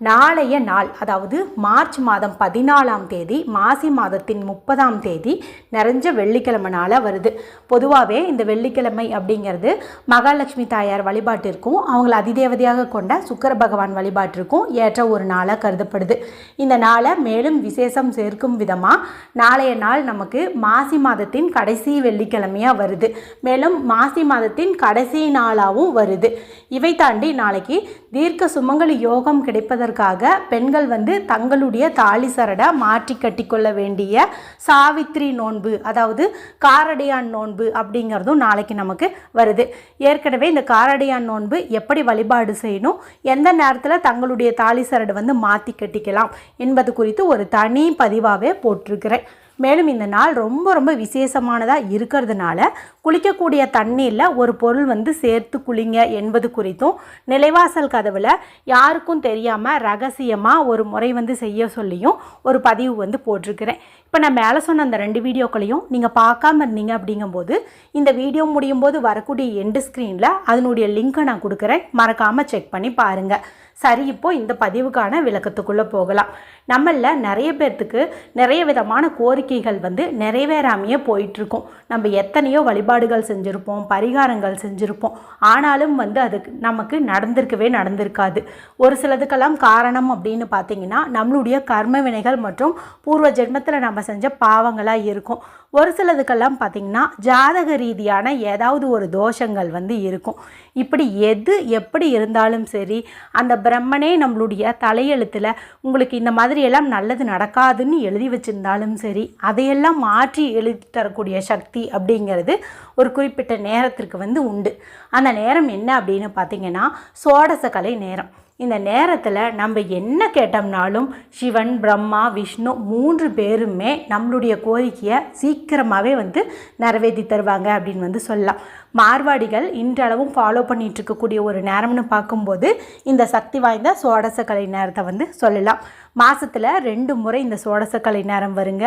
நாளைய நாள் அதாவது மார்ச் மாதம் பதினாலாம் தேதி மாசி மாதத்தின் முப்பதாம் தேதி நிறைஞ்ச வெள்ளிக்கிழமை நாளாக வருது. பொதுவாகவே இந்த வெள்ளிக்கிழமை அப்படிங்கிறது மகாலட்சுமி தாயார் வழிபாட்டிற்கும் அவங்கள அதிதேவதையாக கொண்ட சுக்கர பகவான் வழிபாட்டிற்கும் ஏற்ற ஒரு நாளாக கருதப்படுது. இந்த நாளை மேலும் விசேஷம் சேர்க்கும் விதமாக நாளைய நாள் நமக்கு மாசி மாதத்தின் கடைசி வெள்ளிக்கிழமையாக வருது. மேலும் மாசி மாதத்தின் கடைசி நாளாகவும் வருது. இவை தாண்டி நாளைக்கு தீர்க்க சுமங்கலி யோகம் கிடைப்பதற்காக பெண்கள் வந்து தங்களுடைய தாலி சரடை மாற்றி கட்டிக்கொள்ள வேண்டிய சாவித்ரி நோன்பு அதாவது காரடையான் நோன்பு அப்படிங்கிறதும் நாளைக்கு நமக்கு வருது. ஏற்கனவே இந்த காரடையான் நோன்பு எப்படி வழிபாடு செய்யணும் எந்த நேரத்தில் தங்களுடைய தாலி சரடு வந்து மாற்றி கட்டிக்கலாம் என்பது குறித்து ஒரு தனி பதிவாகவே போட்டிருக்கிறேன். மேலும் இந்த நாள் ரொம்ப ரொம்ப விசேஷமானதாக இருக்கிறதுனால குளிக்கக்கூடிய தண்ணீரில் ஒரு பொருள் வந்து சேர்த்து குளிங்க என்பது குறித்தும் நிலைவாசல் கதவில் யாருக்கும் தெரியாமல் ரகசியமாக ஒரு முறை வந்து செய்ய சொல்லியும் ஒரு பதிவு வந்து போட்டிருக்கிறேன். இப்போ நான் மேலே சொன்ன அந்த ரெண்டு வீடியோக்களையும் நீங்கள் பார்க்காம இருந்தீங்க அப்படிங்கும்போது இந்த வீடியோ முடியும் போது வரக்கூடிய எண்டு ஸ்க்ரீனில் அதனுடைய லிங்க்கை நான் கொடுக்குறேன். மறக்காமல் செக் பண்ணி பாருங்கள் சரி இப்போ இந்த பதிவுக்கான விளக்கத்துக்குள்ளே போகலாம். நம்மளில் நிறைய பேர்த்துக்கு நிறைய விதமான கோரிக்கைகள் வந்து நிறைவேறாமையே போயிட்டுருக்கோம். நம்ம எத்தனையோ வழிபாடுகள் செஞ்சுருப்போம் பரிகாரங்கள் செஞ்சுருப்போம். ஆனாலும் வந்து அதுக்கு நமக்கு நடந்திருக்கவே நடந்திருக்காது. ஒரு சிலதுக்கெல்லாம் காரணம் அப்படின்னு பார்த்தீங்கன்னா நம்மளுடைய கர்ம வினைகள் மற்றும் பூர்வ ஜென்மத்தில் நம்ம செஞ்ச பாவங்களாக இருக்கும். ஒரு சிலதுக்கெல்லாம் பார்த்திங்கன்னா ஜாதக ரீதியான ஏதாவது ஒரு தோஷங்கள் வந்து இருக்கும். இப்படி எது எப்படி இருந்தாலும் சரி அந்த பிரம்மனே நம்மளுடைய தலையெழுத்தில் உங்களுக்கு இந்த மாதிரியெல்லாம் நல்லது நடக்காதுன்னு எழுதி வச்சுருந்தாலும் சரி அதையெல்லாம் மாற்றி எழுதி தரக்கூடிய சக்தி அப்படிங்கிறது ஒரு குறிப்பிட்ட நேரத்திற்கு வந்து உண்டு. அந்த நேரம் என்ன அப்படின்னு பார்த்தீங்கன்னா சோடசக்கலை நேரம். இந்த நேரத்தில் நம்ம என்ன கேட்டோம்னாலும் சிவன் பிரம்மா விஷ்ணு மூன்று பேருமே நம்மளுடைய கோரிக்கையை சீக்கிரமாகவே வந்து நிறைவேற்றி தருவாங்க அப்படின்னு வந்து சொல்லலாம். மார்வாடிகள் இன்றளவும் ஃபாலோ பண்ணிட்டு இருக்கக்கூடிய ஒரு நேரம்னு பார்க்கும்போது இந்த சக்தி வாய்ந்த சோடசக்கலை நேரத்தை வந்து சொல்லலாம். மாதத்தில் ரெண்டு முறை இந்த சோடசக்கலை நேரம் வருங்க.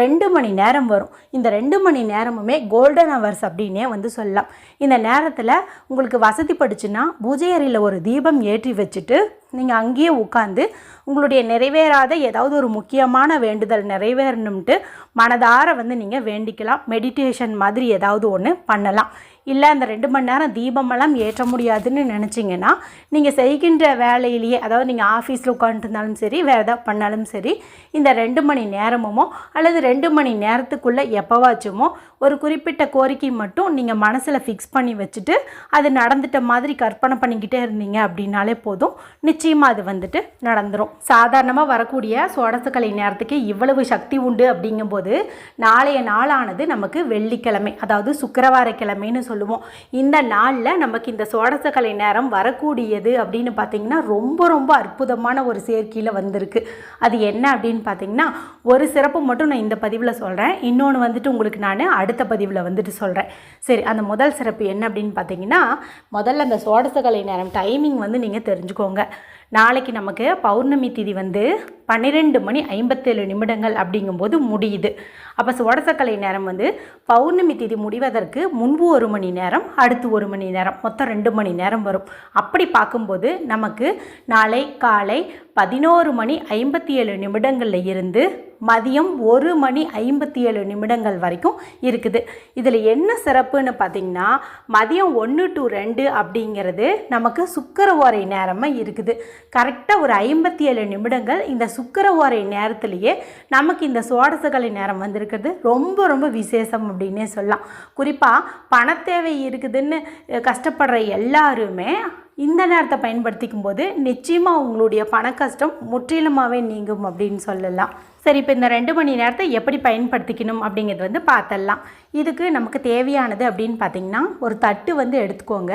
ரெண்டு மணி நேரம் வரும். இந்த ரெண்டு மணி நேரமுமே கோல்டன் ஹவர்ஸ் அப்படின்னே வந்து சொல்லலாம். இந்த நேரத்தில் உங்களுக்கு வசதி படிச்சுன்னா பூஜை அறையில் ஒரு தீபம் ஏற்றி வச்சுட்டு நீங்கள் அங்கேயே உட்காந்து உங்களுடைய நிறைவேறாத ஏதாவது ஒரு முக்கியமான வேண்டுதல் நிறைவேறணும்ட்டு மனதார வந்து நீங்கள் வேண்டிக்கலாம். மெடிடேஷன் மாதிரி ஏதாவது ஒன்று பண்ணலாம். இல்லை அந்த ரெண்டு மணி நேரம் தீபமெல்லாம் ஏற்ற முடியாதுன்னு நினச்சிங்கன்னா நீங்கள் செய்கின்ற வேலையிலேயே அதாவது நீங்கள் ஆஃபீஸில் உட்காந்துருந்தாலும் சரி வேறு எதாவது பண்ணாலும் சரி இந்த ரெண்டு மணி நேரமுமோ அல்லது ரெண்டு மணி நேரத்துக்குள்ளே எப்போவாச்சுமோ ஒரு குறிப்பிட்ட கோரிக்கை மட்டும் நீங்கள் மனசில் ஃபிக்ஸ் பண்ணி வச்சுட்டு அது நடந்துட்ட மாதிரி கற்பனை பண்ணிக்கிட்டே இருந்தீங்க அப்படின்னாலே போதும். நிச்சயமாக அது வந்துட்டு நடந்துடும் சாதாரணமாக வரக்கூடிய சோடசக்கலை நேரத்துக்கு இவ்வளவு சக்தி உண்டு அப்படிங்கும்போது நாளைய நாளானது நமக்கு வெள்ளிக்கிழமை அதாவது சுக்கரவார கிழமைன்னு சொல்லுவோம். இந்த நாளில் நமக்கு இந்த சோடசக்கலை நேரம் வரக்கூடியது அப்படின்னு பார்த்தீங்கன்னா ரொம்ப ரொம்ப அற்புதமான ஒரு சேர்க்கையில் வந்திருக்கு. அது என்ன அப்படின்னு பார்த்தீங்கன்னா ஒரு சிறப்பு மட்டும் நான் இந்த பதிவில் சொல்கிறேன் இன்னொன்று வந்துட்டு உங்களுக்கு நான் அடுத்த அடுத்த பதிவில் வந்துட்டு சொல்கிறேன் சரி அந்த முதல் சிறப்பு என்ன அப்படின்னு பார்த்தீங்கன்னா முதல்ல அந்த சோடசகலை நேரம் டைமிங் வந்து நீங்கள் தெரிஞ்சுக்கோங்க. நாளைக்கு நமக்கு பௌர்ணமி திதி வந்து பன்னிரெண்டு மணி ஐம்பத்தேழு நிமிடங்கள் அப்படிங்கும்போது முடியுது. அப்போ சுவடசக்கலை நேரம் வந்து பௌர்ணமி திதி முடிவதற்கு முன்பு ஒரு மணி நேரம் அடுத்து ஒரு மணி நேரம் மொத்தம் ரெண்டு மணி நேரம் வரும். அப்படி பார்க்கும்போது நமக்கு நாளை காலை பதினோரு மணி ஐம்பத்தி ஏழு நிமிடங்களில் இருந்து மதியம் ஒரு மணி ஐம்பத்தி ஏழு நிமிடங்கள் வரைக்கும் இருக்குது. இதில் என்ன சிறப்புன்னு பார்த்தீங்கன்னா மதியம் ஒன்று டு ரெண்டு அப்படிங்கிறது நமக்கு சுக்கர ஓரை நேரமாக இருக்குது. கரெக்டாக ஒரு ஐம்பத்தி ஏழு நிமிடங்கள் இந்த சுக்கர ஓரை நேரத்திலேயே நமக்கு இந்த சோடசகலை நேரம் வந்திருக்கிறது. ரொம்ப ரொம்ப விசேஷம் அப்படின்னே சொல்லலாம். குறிப்பாக பணத்தேவை இருக்குதுன்னு கஷ்டப்படுற எல்லாருமே இந்த நேரத்தை பயன்படுத்திக்கும் போது நிச்சயமாக உங்களுடைய பண கஷ்டம் முற்றிலுமாகவே நீங்கும் அப்படின்னு சொல்லலாம். சரி இப்போ இந்த ரெண்டு மணி நேரத்தை எப்படி பயன்படுத்திக்கணும் அப்படிங்கிறது வந்து பார்த்தரலாம் இதுக்கு நமக்கு தேவையானது அப்படின்னு பார்த்தீங்கன்னா ஒரு தட்டு வந்து எடுத்துக்கோங்க.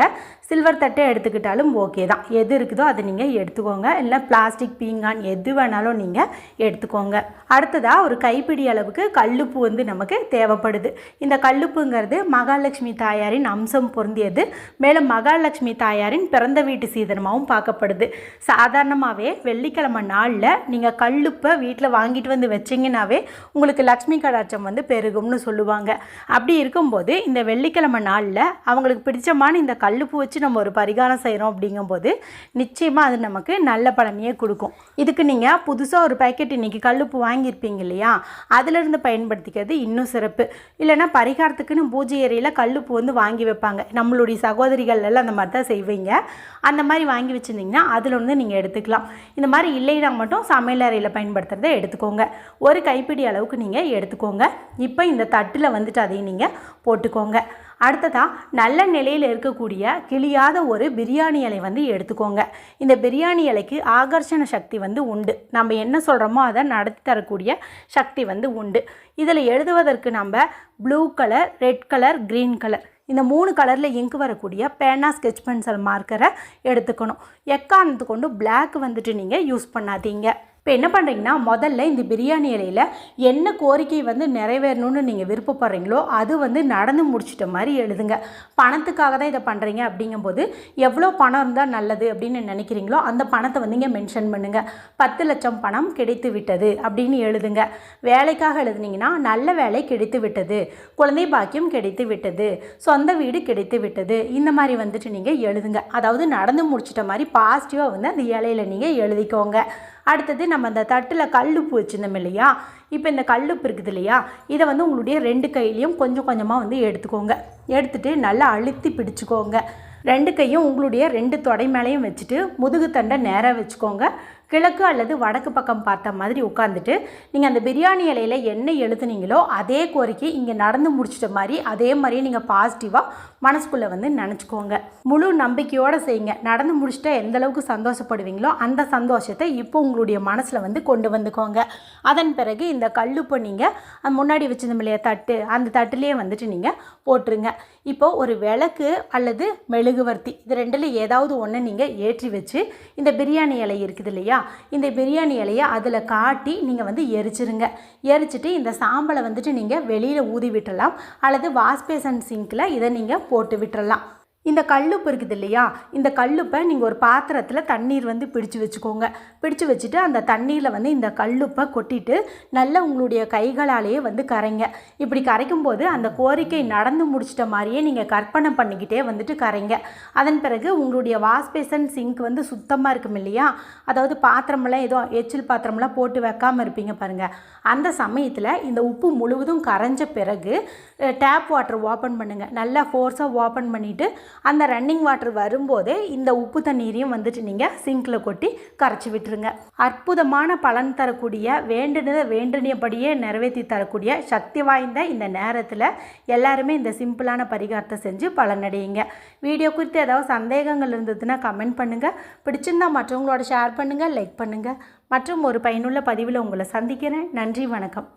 சில்வர் தட்டை எடுத்துக்கிட்டாலும் ஓகே தான். எது இருக்குதோ அதை நீங்கள் எடுத்துக்கோங்க. இல்லை பிளாஸ்டிக் பீங்கான் எது வேணாலும் நீங்கள் எடுத்துக்கோங்க. அடுத்ததாக ஒரு கைப்பிடி அளவுக்கு கல்லுப்பு வந்து நமக்கு தேவைப்படுது. இந்த கல்லுப்புங்கிறது மகாலட்சுமி தாயாரின் அம்சம் பொருந்தியது. மேலும் மகாலட்சுமி தாயாரின் பிறந்த வீட்டு சீதனமாகவும் பார்க்கப்படுது. சாதாரணமாகவே வெள்ளிக்கிழமை நாளில் நீங்கள் கல்லுப்பை வீட்டில் வாங்கிட்டு வந்து வந்து வச்சிங்கனாவே உங்களுக்கு லக்ஷ்மி கடாட்சம் வந்து பெருகும்னு சொல்லுவாங்க. அப்படி இருக்கும்போது இந்த வெள்ளிக்கிழமை நாளில் அவங்களுக்கு பிடிச்சமான இந்த கல்லுப்பு வச்சு நம்ம ஒரு பரிகாரம் செய்கிறோம் அப்படிங்கும்போது நிச்சயமாக அது நமக்கு நல்ல பலனையே கொடுக்கும். இதுக்கு நீங்கள் புதுசாக ஒரு பேக்கெட் இன்றைக்கி கல்லுப்பு வாங்கியிருப்பீங்க இல்லையா? அதிலிருந்து பயன்படுத்திக்கிறது இன்னும் சிறப்பு. இல்லைன்னா பரிகாரத்துக்குன்னு பூஜை அறையில் கல்லுப்பு வந்து வாங்கி வைப்பாங்க. நம்மளுடைய சகோதரிகள் எல்லாம் அந்த மாதிரி தான் செய்வீங்க. அந்த மாதிரி வாங்கி வச்சுருந்தீங்கன்னா அதில் வந்து நீங்கள் எடுத்துக்கலாம். இந்த மாதிரி இல்லைனா மட்டும் சமையல் அறையில் பயன்படுத்துகிறத எடுத்துக்கோங்க. ஒரு கைப்பிடி அளவுக்கு நீங்கள் எடுத்துக்கோங்க. இப்போ இந்த தட்டில் வந்துட்டு அதையும் நீங்கள் போட்டுக்கோங்க. அடுத்ததாக நல்ல நிலையில் இருக்கக்கூடிய கிளியாத ஒரு பிரியாணி இலை வந்து எடுத்துக்கோங்க. இந்த பிரியாணி இலைக்கு ஆகர்ஷண சக்தி வந்து உண்டு. நம்ம என்ன சொல்கிறோமோ அதை நடத்தி தரக்கூடிய சக்தி வந்து உண்டு. இதில் எழுதுவதற்கு நம்ம blue colour red colour green colour இந்த மூணு கலரில் இங்கு வரக்கூடிய பேனா ஸ்கெச் பென்சில் மார்க்கரை எடுத்துக்கணும். எக்காரணத்து கொண்டு பிளாக் வந்துட்டு நீங்கள் யூஸ் பண்ணாதீங்க. இப்போ என்ன பண்ணுறீங்கன்னா முதல்ல இந்த பிரியாணி இலையில் என்ன கோரிக்கை வந்து நிறைவேறணும்னு நீங்கள் விருப்பப்படுறீங்களோ அது வந்து நடந்து முடிச்சிட்ட மாதிரி எழுதுங்க. பணத்துக்காக தான் இதை பண்ணுறீங்க அப்படிங்கும்போது எவ்வளோ பணம் இருந்தால் நல்லது அப்படின்னு நினைக்கிறீங்களோ அந்த பணத்தை வந்து இங்கே மென்ஷன் பண்ணுங்கள் பத்து லட்சம் பணம் கிடைத்து விட்டது அப்படின்னு எழுதுங்க. வேலைக்காக எழுதுனீங்கன்னா நல்ல வேலை கிடைத்து விட்டது. குழந்தை பாக்கியம் கிடைத்து விட்டது. சொந்த வீடு கிடைத்து விட்டது. இந்த மாதிரி வந்துட்டு நீங்கள் எழுதுங்க. அதாவது நடந்து முடிச்சிட்ட மாதிரி பாசிட்டிவாக வந்து அந்த இலையில் நீங்கள் எழுதிக்கோங்க. அடுத்தது நம்ம அந்த தட்டில் கல்லுப்பு வச்சுருந்தோம் இல்லையா? இப்போ இந்த கல்லுப்பு இருக்குது இல்லையா? இதை வந்து உங்களுடைய ரெண்டு கையிலையும் கொஞ்சம் கொஞ்சமாக வந்து எடுத்துக்கோங்க. எடுத்துகிட்டு நல்லா அழுத்தி பிடிச்சிக்கோங்க. ரெண்டு கையும் உங்களுடைய ரெண்டு தொடை மேலேயும் வச்சுட்டு முதுகு தண்டை நேராக வச்சுக்கோங்க. கிழக்கு அல்லது வடக்கு பக்கம் பார்த்த மாதிரி உட்காந்துட்டு நீங்கள் அந்த பிரியாணி இலையில் என்ன எழுதுனீங்களோ அதே கோரிக்கை இங்கே நடந்து முடிச்சிட்ட மாதிரி அதே மாதிரியே நீங்கள் பாசிட்டிவாக மனசுக்குள்ளே வந்து நினச்சிக்கோங்க. முழு நம்பிக்கையோடு செய்யுங்க. நடந்து முடிச்சிட்டா எந்த அளவுக்கு சந்தோஷப்படுவீங்களோ அந்த சந்தோஷத்தை இப்போ உங்களுடைய மனசில் வந்து கொண்டு வந்துக்கோங்க. அதன் பிறகு இந்த கல்லுப்பை நீங்கள் முன்னாடி வச்சிருந்தோம் இல்லையா தட்டு அந்த தட்டுலேயே வந்துட்டு நீங்கள் போட்டுருங்க. இப்போ ஒரு விளக்கு அல்லது மெழுகுவர்த்தி இது ரெண்டில் ஏதாவது ஒன்று நீங்கள் ஏற்றி வச்சு இந்த பிரியாணி இலை இருக்குது இல்லையா இந்த பிரியாணி இலையை அதில் காட்டி நீங்கள் வந்து எரிச்சிருங்க. எரிச்சிட்டு இந்த சாம்பலை வந்துட்டு நீங்கள் வெளியில் ஊதி விட்டுறலாம். அல்லது வாஷ்பேசன் சிங்கில் இதை நீங்கள் போட்டு விட்டுறலாம். இந்த கல்லுப்பு இருக்குது இல்லையா? இந்த கல்லுப்பை நீங்கள் ஒரு பாத்திரத்தில் தண்ணீர் வந்து பிடிச்சு வச்சுக்கோங்க. பிடிச்சு வச்சுட்டு அந்த தண்ணீரில் வந்து இந்த கல்லுப்பை கொட்டிட்டு நல்லா உங்களுடைய கைகளாலேயே வந்து கரைங்க. இப்படி கரைக்கும் போது அந்த கோரிக்கை நடந்து முடிச்சிட்ட மாதிரியே நீங்கள் கற்பனை பண்ணிக்கிட்டே வந்துட்டு கரைங்க. அதன் பிறகு உங்களுடைய வாஷ்பேசன் சிங்க் வந்து சுத்தமாக இருக்கும் இல்லையா? அதாவது பாத்திரமெல்லாம் ஏதோ எச்சில் பாத்திரமெல்லாம் போட்டு வைக்காமல் இருப்பீங்க பாருங்கள் அந்த சமயத்தில் இந்த உப்பு முழுவதும் கரைஞ்ச பிறகு டேப் வாட்டர் ஓப்பன் பண்ணுங்கள் நல்லா ஃபோர்ஸாக ஓப்பன் பண்ணிவிட்டு அந்த ரன்னிங் வாட்டர் வரும்போதே இந்த உப்பு தண்ணீரையும் வந்துட்டு நீங்கள் சிங்கில் கொட்டி கரைச்சி விட்டுருங்க. அற்புதமான பலன் தரக்கூடிய வேண்டுனதை வேண்டுனியபடியே நிறைவேற்றி தரக்கூடிய சக்தி வாய்ந்த இந்த நேரத்தில் எல்லாருமே இந்த சிம்பிளான பரிகாரத்தை செஞ்சு பலனடையுங்க. வீடியோ குறித்து ஏதாவது சந்தேகங்கள் இருந்ததுன்னா கமெண்ட் பண்ணுங்கள் பிடிச்சிருந்தா மற்றவங்களோட ஷேர் பண்ணுங்கள் லைக் பண்ணுங்கள் மற்றும் ஒரு பயனுள்ள பதிவில் உங்களை சந்திக்கிறேன். நன்றி வணக்கம்.